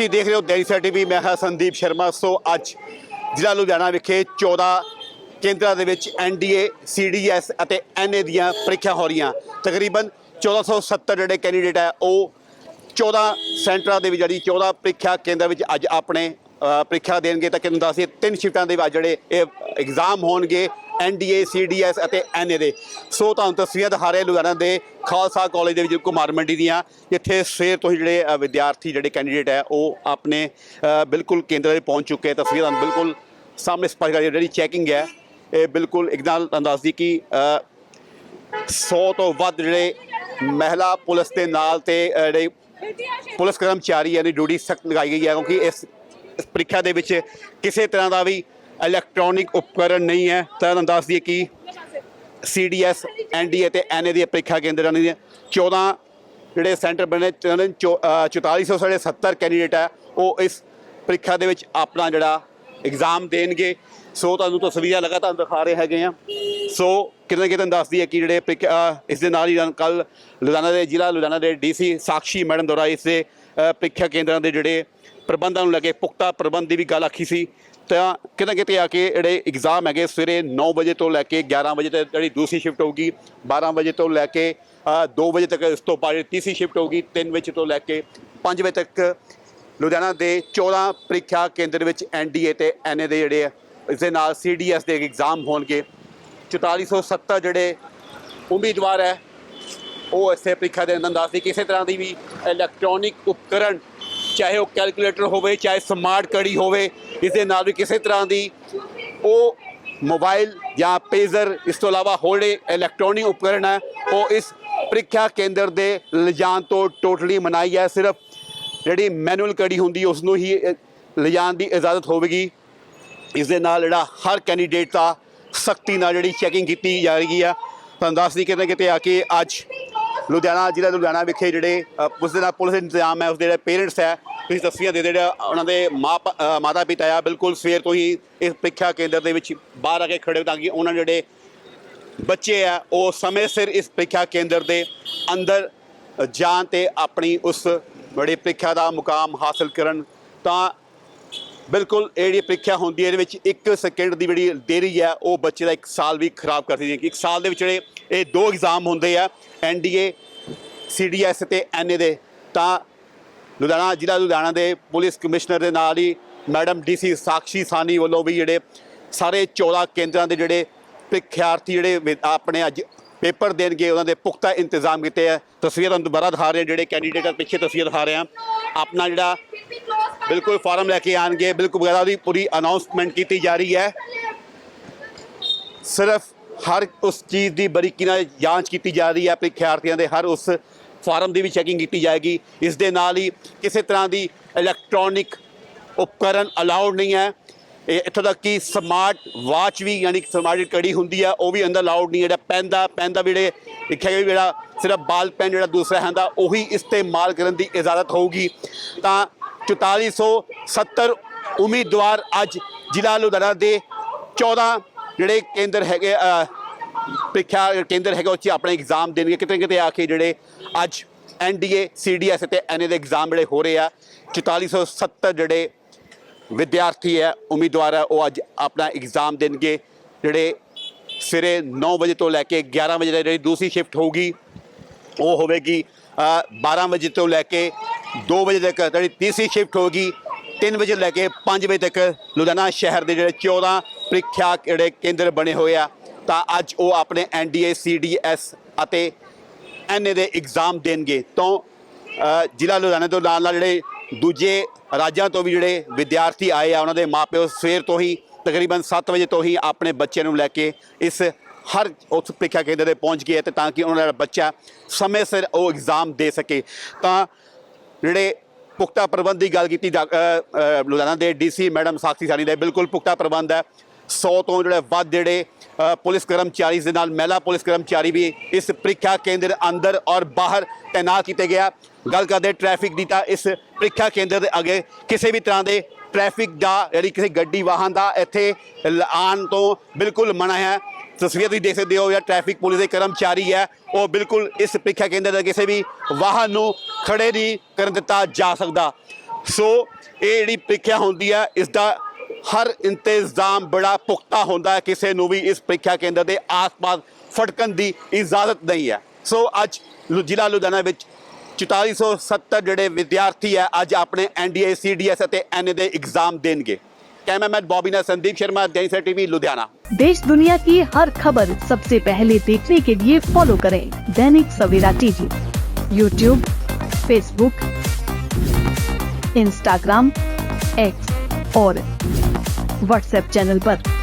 ਤੁਸੀਂ ਦੇਖ ਰਹੇ ਹੋ ਦੈਨਿਕ ਸਵੇਰਾ ਟੀਵੀ, ਮੈਂ ਹਾਂ ਸੰਦੀਪ ਸ਼ਰਮਾ। ਸੋ ਅੱਜ ਜ਼ਿਲ੍ਹਾ ਲੁਧਿਆਣਾ ਵਿਖੇ 14 ਕੇਂਦਰਾਂ ਦੇ ਵਿੱਚ ਐਨਡੀਏ ਸੀਡੀਐਸ ਅਤੇ ਐਨਏ ਦੀਆਂ ਪ੍ਰੀਖਿਆ ਹੋ ਰਹੀਆਂ। ਤਕਰੀਬਨ 1470 ਜਿਹੜੇ ਕੈਂਡੀਡੇਟ ਹੈ, ਉਹ 14 ਸੈਂਟਰਾਂ ਦੇ ਵਿੱਚ ਜਿਹੜੀ 14 ਪ੍ਰੀਖਿਆ ਕੇਂਦਰ ਵਿੱਚ ਅੱਜ ਆਪਣੇ ਪ੍ਰੀਖਿਆ ਦੇਣਗੇ। ਤਾਂ ਕਿਨੂੰ ਦੱਸੀਏ ਤਿੰਨ ਸ਼ਿਫਟਾਂ ਦੇ ਵਿੱਚ ਜਿਹੜੇ ਇਹ ਐਗਜ਼ਾਮ ਹੋਣਗੇ ਐਨਡੀਏ ਸੀਡੀਐਸ ਅਤੇ ਐਨਏ ਦੇ। ਸੋ ਤੁਹਾਨੂੰ ਤਸਵੀਰਾਂ ਦਿਖਾ ਰਹੇ ਲੁਧਿਆਣਾ ਦੇ ਖਾਲਸਾ ਕਾਲਜ ਦੇ ਵਿੱਚ ਕੁਮਾਰ ਮੰਡੀ ਦੀਆਂ ਜਿੱਥੇ ਸਵੇਰ ਤੋਂ ਹੀ ਜਿਹੜੇ ਵਿਦਿਆਰਥੀ ਜਿਹੜੇ ਕੈਂਡੀਡੇਟ ਹੈ ਉਹ ਆਪਣੇ ਬਿਲਕੁਲ ਕੇਂਦਰ ਤੇ ਪਹੁੰਚ ਚੁੱਕੇ ਤਸਵੀਰਾਂ ਤੁਹਾਨੂੰ ਬਿਲਕੁਲ ਸਾਹਮਣੇ ਸਪਸ਼ਟ ਕਰ ਜਿਹੜੀ ਚੈਕਿੰਗ ਹੈ ਇਹ ਬਿਲਕੁਲ ਇੱਕ ਨਾਲ ਤੁਹਾਨੂੰ ਦੱਸਦੀ ਕਿ ਅ, 100 ਤੋਂ ਵੱਧ ਜਿਹੜੇ ਮਹਿਲਾ ਪੁਲਿਸ ਦੇ ਨਾਲ ਤੇ ਜਿਹੜੇ ਪੁਲਿਸ ਕਰਮਚਾਰੀ ਯਾਨੀ ਡਿਊਟੀ ਸਖਤ ਲਗਾਈ ਗਈ ਹੈ ਕਿਉਂਕਿ ਇਸ ਪ੍ਰੀਖਿਆ ਦੇ ਵਿੱਚ ਕਿਸੇ ਤਰ੍ਹਾਂ ਦਾ ਵੀ ਇਲੈਕਟ੍ਰੋਨਿਕ ਉਪਕਰਨ ਨਹੀਂ ਹੈ। ਤਾਂ ਤੁਹਾਨੂੰ ਦੱਸ ਦਈਏ ਕਿ ਸੀਡੀਐਸ ਐਨਡੀਏ ਤੇ ਐਨਏ ਦੀ ਪ੍ਰੀਖਿਆ ਕੇਂਦਰਾਂ ਦੀਆਂ 14 ਜਿਹੜੇ ਸੈਂਟਰ ਬਣੇ ਤੇ ਉਹਨਾਂ ਦੇ ਚੋ- ਅ, 4470 ਕੈਂਡੀਡੇਟ ਹੈ ਉਹ ਇਸ ਪ੍ਰੀਖਿਆ ਦੇ ਵਿੱਚ ਆਪਣਾ ਜਿਹੜਾ ਐਗਜ਼ਾਮ ਦੇਣਗੇ। ਸੋ ਤੁਹਾਨੂੰ ਤਸਵੀਰਾਂ ਲਗਾਤਾਰ ਦਿਖਾ ਰਹੇ ਹੈਗੇ ਆ ਸੋ ਕਿਤੇ ਨਾ ਕਿਤੇ ਦੱਸਦੀ ਹੈ ਕਿ ਜਿਹੜੇ ਪ੍ਰੀਖਿਆ- ਇਸ ਦੇ ਨਾਲ ਹੀ ਕੱਲ ਲੁਧਿਆਣਾ ਦੇ ਜ਼ਿਲ੍ਹਾ ਲੁਧਿਆਣਾ ਦੇ ਡੀਸੀ ਸਾਕਸ਼ੀ ਮੈਡਮ ਦੁਆਰਾ ਇਸ ਦੇ ਪ੍ਰੀਖਿਆ ਕੇਂਦਰਾਂ ਦੇ ਜਿਹੜੇ ਪ੍ਰਬੰਧਾਂ ਨੂੰ ਲੱਗੇ ਪੁਖਤਾ ਪ੍ਰਬੰਧ ਦੀ ਵੀ ਗੱਲ ਆਖੀ ਸੀ। ਤਾਂ ਕਿਤੇ ਨਾ ਕਿਤੇ ਆ ਕੇ ਜਿਹੜੇ ਐਗਜ਼ਾਮ ਹੈਗੇ ਸਵੇਰੇ 9 ਵਜੇ ਤੋਂ ਲੈ ਕੇ 11 ਵਜੇ ਤੱਕ ਜਿਹੜੀ ਦੂਸਰੀ ਸ਼ਿਫਟ ਹੋਊਗੀ 12 ਵਜੇ ਤੋਂ ਲੈ ਕੇ 2 ਵਜੇ ਤੱਕ ਇਸ ਤੋਂ ਬਾਅਦ ਤੀਸਰੀ ਸ਼ਿਫਟ ਹੋਊਗੀ 3 ਵਜੇ ਤੋਂ ਲੈ ਕੇ 5 ਵਜੇ ਤੱਕ ਲੁਧਿਆਣਾ ਦੇ 14 ਪ੍ਰੀਖਿਆ ਕੇਂਦਰ ਵਿੱਚ ਐਨਡੀਏ ਤੇ ਐਨਏ ਦੇ ਜਿਹੜੇ ਆ, ਇਸ ਦੇ ਨਾਲ ਸੀਡੀਐਸ ਦੇ ਐਗਜ਼ਾਮ ਹੋਣਗੇ। 4470 ਜਿਹੜੇ ਉਮੀਦਵਾਰ ਹੈ ਉਹ ਇਸੇ ਪ੍ਰੀਖਿਆ ਦੇ ਅੰਦਰ ਦੱਸਦੀ ਕਿਸੇ ਤਰ੍ਹਾਂ ਦੀ ਵੀ ਇਲੈਕਟ੍ਰੋਨਿਕ ਉਪਕਰਣ ਚਾਹੇ ਉਹ ਕੈਲਕੂਲੇਟਰ ਹੋਵੇ ਚਾਹੇ ਸਮਾਰਟ ਕੜੀ ਹੋਵੇ ਇਸ ਦੇ ਨਾਲ ਵੀ ਕਿਸੇ ਤਰ੍ਹਾਂ ਦੀ ਉਹ ਮੋਬਾਈਲ ਜਾਂ ਪੇਜ਼ਰ, ਇਸ ਤੋਂ ਇਲਾਵਾ ਹੋਰ ਜਿਹੜੇ ਇਲੈਕਟ੍ਰੋਨਿਕ ਉਪਕਰਨ ਹੈ, ਉਹ ਇਸ ਪ੍ਰੀਖਿਆ ਕੇਂਦਰ ਦੇ ਲਿਜਾਣ ਤੋਂ ਟੋਟਲੀ ਮਨਾਈ ਹੈ। ਸਿਰਫ ਜਿਹੜੀ ਮੈਨੂਅਲ ਕੜੀ ਹੁੰਦੀ ਉਸ ਨੂੰ ਹੀ ਲਿਜਾਣ ਦੀ ਇਜਾਜ਼ਤ ਹੋਵੇਗੀ। ਇਸ ਦੇ ਨਾਲ ਜਿਹੜਾ ਹਰ ਕੈਂਡੀਡੇਟ ਦਾ ਸਖਤੀ ਨਾਲ ਜਿਹੜੀ ਚੈਕਿੰਗ ਕੀਤੀ ਜਾ ਰਹੀ ਆ ਤੁਹਾਨੂੰ ਦੱਸ ਦੀ ਕਿਤੇ ਨਾ ਕਿਤੇ ਆ ਕੇ ਅੱਜ ਲੁਧਿਆਣਾ ਜ਼ਿਲ੍ਹਾ ਲੁਧਿਆਣਾ ਵਿਖੇ ਜਿਹੜੇ ਅ, ਉਸ ਦੇ ਨਾਲ ਪੁਲਿਸ ਇੰਤਜ਼ਾਮ ਹੈ ਉਸ ਦੇ ਜਿਹੜੇ ਪੇਰੈਂਟਸ ਹੈ ਤੁਸੀਂ ਤਸਵੀਰਾਂ ਦੇ ਜਿਹੜੇ ਉਹਨਾਂ ਦੇ ਮਾਂ ਮਾਤਾ ਪਿਤਾ ਆ ਬਿਲਕੁਲ ਸਵੇਰ ਤੋਂ ਹੀ ਇਸ ਪ੍ਰੀਖਿਆ ਕੇਂਦਰ ਦੇ ਵਿੱਚ ਬਾਹਰ ਆ ਕੇ ਖੜੇ ਹੋ ਤਾਂ ਕਿ ਉਹਨਾਂ ਜਿਹੜੇ ਬੱਚੇ ਆ ਉਹ ਸਮੇਂ ਸਿਰ ਇਸ ਪ੍ਰੀਖਿਆ ਕੇਂਦਰ ਦੇ ਅੰਦਰ ਜਾਣ ਤੇ ਆਪਣੀ ਉਸ ਬੜੀ ਪ੍ਰੀਖਿਆ ਦਾ ਮੁਕਾਮ ਹਾਸਲ ਕਰਨ ਤਾਂ ਬਿਲਕੁਲ, ਇਹ ਜਿਹੜੀ ਪ੍ਰੀਖਿਆ ਹੁੰਦੀ ਹੈ, ਇਹਦੇ ਵਿੱਚ 1 ਸੈਕਿੰਡ ਦੀ ਜਿਹੜੀ ਦੇਰੀ ਹੈ, ਉਹ ਬੱਚੇ ਦਾ 1 ਸਾਲ ਵੀ ਖਰਾਬ ਕਰ ਦਿੰਦੀ ਹੈ। ਕਿ ਇੱਕ ਸਾਲ ਦੇ ਵਿੱਚ ਜਿਹੜੇ ਇਹ ਦੋ ਐਗਜ਼ਾਮ ਹੁੰਦੇ ਆ ਐਨਡੀਏ ਸੀਡੀਐਸ ਤੇ ਐਨਏ ਦੇ, ਤਾਂ ਲੁਧਿਆਣਾ, ਜ਼ਿਲ੍ਹਾ ਲੁਧਿਆਣਾ ਦੇ ਪੁਲਿਸ ਕਮਿਸ਼ਨਰ ਦੇ ਨਾਲ ਹੀ ਮੈਡਮ ਡੀਸੀ ਸਾਕਸ਼ੀ ਸਾਨੀ ਵੱਲੋਂ ਵੀ ਜਿਹੜੇ ਸਾਰੇ 14 ਕੇਂਦਰਾਂ ਦੇ ਜਿਹੜੇ ਪ੍ਰੀਖਿਆਰਥੀ ਜਿਹੜੇ ਆਪਣੇ ਅੱਜ ਪੇਪਰ ਦੇਣਗੇ, ਉਹਨਾਂ ਦੇ ਪੁਖਤਾ ਇੰਤਜ਼ਾਮ ਕੀਤੇ ਆ। ਤਸਵੀਰਾਂ ਤੁਹਾਨੂੰ ਦੁਬਾਰਾ ਦਿਖਾ ਰਹੇ ਜਿਹੜੇ ਕੈਂਡੀਡੇਟ ਆ, ਪਿੱਛੇ ਤਸਵੀਰ ਦਿਖਾ ਰਹੇ ਆ ਆਪਣਾ ਜਿਹੜਾ ਬਿਲਕੁਲ ਫਾਰਮ ਲੈ ਕੇ ਆਣਗੇ, ਬਿਲਕੁਲ ਵਗੈਰਾ ਉਹਦੀ ਪੂਰੀ ਅਨਾਉਂਸਮੈਂਟ ਕੀਤੀ ਜਾ ਰਹੀ ਹੈ। ਸਿਰਫ ਹਰ ਉਸ ਚੀਜ਼ ਦੀ ਬਰੀਕੀ ਨਾਲ ਜਾਂਚ ਕੀਤੀ ਜਾ ਰਹੀ ਹੈ ਪ੍ਰੀਖਿਆਰਥੀਆਂ ਦੇ ਹਰ ਉਸ ਫਾਰਮ ਦੀ ਵੀ ਚੈਕਿੰਗ ਕੀਤੀ ਜਾਏਗੀ। ਇਸ ਦੇ ਨਾਲ ਹੀ ਕਿਸੇ ਤਰ੍ਹਾਂ ਦੀ ਇਲੈਕਟ੍ਰੋਨਿਕ ਉਪਕਰਨ ਅਲਾਉਡ ਨਹੀਂ ਹੈ। ਇਹ ਇੱਥੋਂ ਤੱਕ ਕਿ ਸਮਾਰਟ ਵਾਚ ਵੀ ਯਾਨੀ ਸਮਾਰਟ ਕੜੀ ਹੁੰਦੀ ਹੈ, ਉਹ ਵੀ ਅੰਦਰ ਅਲਾਉਡ ਨਹੀਂ ਹੈ। ਜਿਹੜਾ ਪੈਨ ਦਾ ਪੈਨ ਦਾ ਵੀ ਜਿਹੜੇ ਲਿਖਿਆ ਗਿਆ ਜਿਹੜਾ ਸਿਰਫ ਬਾਲ ਪੈਨ ਜਿਹੜਾ ਦੂਸਰਾ ਹੁੰਦਾ ਉਹੀ ਇਸਤੇਮਾਲ ਕਰਨ ਦੀ ਇਜਾਜ਼ਤ ਹੋਊਗੀ। ਤਾਂ 4470 ਉਮੀਦਵਾਰ ਅੱਜ ਜ਼ਿਲ੍ਹਾ ਲੁਧਿਆਣਾ ਦੇ 14 ਜਿਹੜੇ ਕੇਂਦਰ ਹੈਗੇ ਪ੍ਰੀਖਿਆ ਕੇਂਦਰ ਹੈਗਾ ਉਹ 'ਚ ਆਪਣੇ ਐਗਜ਼ਾਮ ਦੇਣਗੇ। ਕਿਤੇ ਨਾ ਕਿਤੇ ਆ ਕੇ ਜਿਹੜੇ ਅੱਜ ਐਨਡੀਏ ਸੀਡੀਐਸ ਤੇ ਐਨਏ ਦੇ ਐਗਜ਼ਾਮ ਜਿਹੜੇ ਹੋ ਰਹੇ ਆ 4470 ਜਿਹੜੇ ਵਿਦਿਆਰਥੀ ਹੈ ਉਮੀਦਵਾਰ ਹੈ ਉਹ ਅੱਜ ਆਪਣਾ ਐਗਜ਼ਾਮ ਦੇਣਗੇ। ਜਿਹੜੇ ਸਵੇਰੇ 9 ਵਜੇ ਤੋਂ ਲੈ ਕੇ 11 ਵਜੇ ਤੱਕ ਜਿਹੜੀ ਦੂਸਰੀ ਸ਼ਿਫਟ ਹੋਊਗੀ ਉਹ ਹੋਵੇਗੀ ਅ, 12 ਵਜੇ ਤੋਂ ਲੈ ਕੇ 2 ਵਜੇ ਤੱਕ ਜਿਹੜੀ ਤੀਸਰੀ ਸ਼ਿਫਟ ਹੋਗੀ 3 ਵਜੇ ਲੈ ਕੇ 5 ਵਜੇ ਤੱਕ ਲੁਧਿਆਣਾ ਸ਼ਹਿਰ ਦੇ ਜਿਹੜੇ 14 ਪ੍ਰੀਖਿਆ ਜਿਹੜੇ ਕੇਂਦਰ ਬਣੇ ਹੋਏ ਆ, ਤਾਂ ਅੱਜ ਉਹ ਆਪਣੇ ਐਨਡੀਏ ਸੀਡੀਐਸ ਅਤੇ ਐਨਏ ਦੇ ਐਗਜ਼ਾਮ ਦੇਣਗੇ। ਤੋਂ ਜ਼ਿਲ੍ਹਾ ਲੁਧਿਆਣਾ ਤੋਂ ਨਾਲ ਨਾਲ ਜਿਹੜੇ ਦੂਜੇ ਰਾਜਾਂ ਤੋਂ ਵੀ ਜਿਹੜੇ ਵਿਦਿਆਰਥੀ ਆਏ ਆ, ਉਹਨਾਂ ਦੇ ਮਾਪਿਓ ਸਵੇਰ ਤੋਂ ਹੀ ਤਕਰੀਬਨ 7 ਵਜੇ ਤੋਂ ਹੀ ਆਪਣੇ ਬੱਚੇ ਨੂੰ ਲੈ ਕੇ ਇਸ ਹਰ ਉਸ ਪ੍ਰੀਖਿਆ ਕੇਂਦਰ ਤੇ ਪਹੁੰਚ ਗਏ ਤੇ ਤਾਂ ਕਿ ਉਹਨਾਂ ਦਾ ਬੱਚਾ ਸਮੇਂ ਸਿਰ ਉਹ ਐਗਜ਼ਾਮ ਦੇ ਸਕੇ। ਤਾਂ ਜਿਹੜੇ ਪੁਖਤਾ ਪ੍ਰਬੰਧ ਦੀ ਗੱਲ ਕੀਤੀ ਜਾ- ਲੁਧਿਆਣਾ ਦੇ ਡੀਸੀ ਮੈਡਮ ਸਾਖੀ ਸਾਨੀ ਦੇ ਬਿਲਕੁਲ ਪੁਖਤਾ ਪ੍ਰਬੰਧ ਹੈ। 100 ਤੋਂ ਜਿਹੜੇ ਵੱਧ ਜਿਹੜੇ ਪੁਲਿਸ ਕਰਮਚਾਰੀ ਦੇ ਨਾਲ, ਮਹਿਲਾ ਪੁਲਿਸ ਕਰਮਚਾਰੀ ਵੀ ਇਸ ਪ੍ਰੀਖਿਆ ਕੇਂਦਰ ਅੰਦਰ ਔਰ ਬਾਹਰ ਤਾਇਨਾਤ ਕੀਤੇ ਗਿਆ ਗੱਲ ਕਰਦੇ ਟ੍ਰੈਫਿਕ ਦੀ ਤਾਂ ਇਸ ਪ੍ਰੀਖਿਆ ਕੇਂਦਰ ਦੇ ਅੱਗੇ ਕਿਸੇ ਵੀ ਤਰ੍ਹਾਂ ਦੇ ਟ੍ਰੈਫਿਕ ਦਾ ਜਿਹੜੀ ਕਿਸੇ ਗੱਡੀ ਵਾਹਨ ਦਾ ਇੱਥੇ ਆਉਣ ਤੋਂ ਬਿਲਕੁਲ ਮਨਾ ਹੈ। ਤਸਵੀਰ ਤੁਸੀਂ ਦੇਖ ਸਕਦੇ ਹੋ ਜਾਂ ਟ੍ਰੈਫਿਕ ਪੁਲਿਸ ਦੇ ਕਰਮਚਾਰੀ ਹੈ। ਉਹ ਬਿਲਕੁਲ ਇਸ ਪ੍ਰੀਖਿਆ ਕੇਂਦਰ ਦੇ ਕਿਸੇ ਵੀ ਵਾਹਨ ਨੂੰ ਖੜੇ ਨਹੀਂ ਕਰਨ ਦਿੱਤਾ ਜਾ ਸਕਦਾ। ਸੋ ਇਹ ਜਿਹੜੀ ਪ੍ਰੀਖਿਆ ਹੁੰਦੀ ਹੈ ਇਸ ਦਾ ਹਰ ਇੰਤਜ਼ਾਮ ਬੜਾ ਪੁਖਤਾ ਹੁੰਦਾ ਹੈ। ਕਿਸੇ ਨੂੰ ਵੀ ਇਸ ਪ੍ਰੀਖਿਆ ਕੇਂਦਰ ਦੇ ਆਸ-ਪਾਸ ਫਟਕਣ ਦੀ ਇਜਾਜ਼ਤ ਨਹੀਂ ਹੈ। ਸੋ ਅੱਜ ਜ਼ਿਲ੍ਹਾ ਲੁਧਿਆਣਾ ਵਿੱਚ 4470 ਜਿਹੜੇ ਵਿਦਿਆਰਥੀ ਹੈ, ਅੱਜ ਆਪਣੇ ਐਨਡੀਏ ਸੀਡੀਐਸ ਅਤੇ ਐਨਏ ਦੇ ਐਗਜ਼ਾਮ ਦੇਣਗੇ। कैमरामैन बॉबी ने संदीप शर्मा जैसे टीवी, लुधियाना। देश दुनिया की हर खबर सबसे पहले देखने के लिए फॉलो करें Dainik Savera TV. YouTube Facebook Instagram X और व्हाट्सएप चैनल आरोप